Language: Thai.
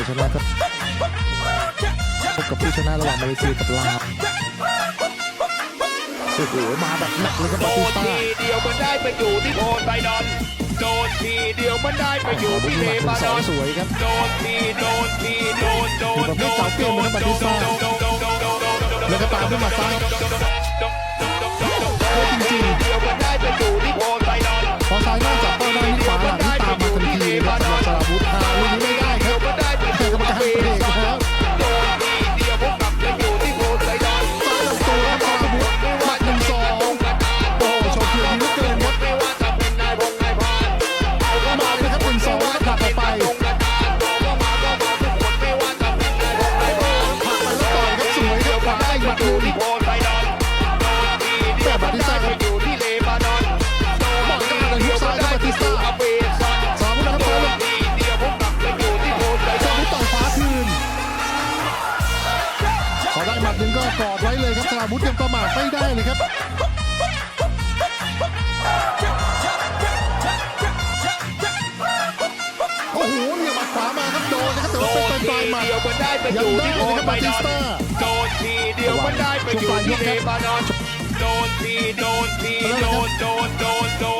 ยชนะครับพบกับผู้ชนะระหว่างมาเลเซียกับลาวโอ้โหมาแบบหนักเลยครับโดบาติสนต้า ทีเดียวมันได้ไปอยู่ที่โพไซดอนโดนทีเดียวมันได้ไปอยู่บุที่กเลหมัดหนึ่บางนสอองนสวยครับโดนทีโดนทีโดนโดนอยู่ประเภทเก่าเกมเหมือนนะบาติสต้าแล้วก็ตามด้วยหมัดซ้ายโอ้จริงเดียวมันได้ ขวาด้หมัดหอยู่นึ่งที่โพไซดอนโดนทีเดียวมันได้ไปอยู่ที่เลบานอนโดนทีเดียวมันได้ไปอยู่อเมซอนสราวุธนะครับโดซ้ายนทีเดียวพวกกลับไปอยู่ที่โพไซสดราอนวุธต่อยฟ้าคืนพอได้หมัดหนึ่งก็กอดไว้เลยครับสราวุธยังประมาทไม่ได้เลยครับโอ้โหเนี่ยหมัดขวามาครับโดนนะครับแต่ว่าเป็นนปลายปลายหมัดทีเดียวมันได้ไปอยู่ที่โพไซดอน มันอยู่ที่เลบานอนโดนทีโดนทีโดนโดนโดนโดน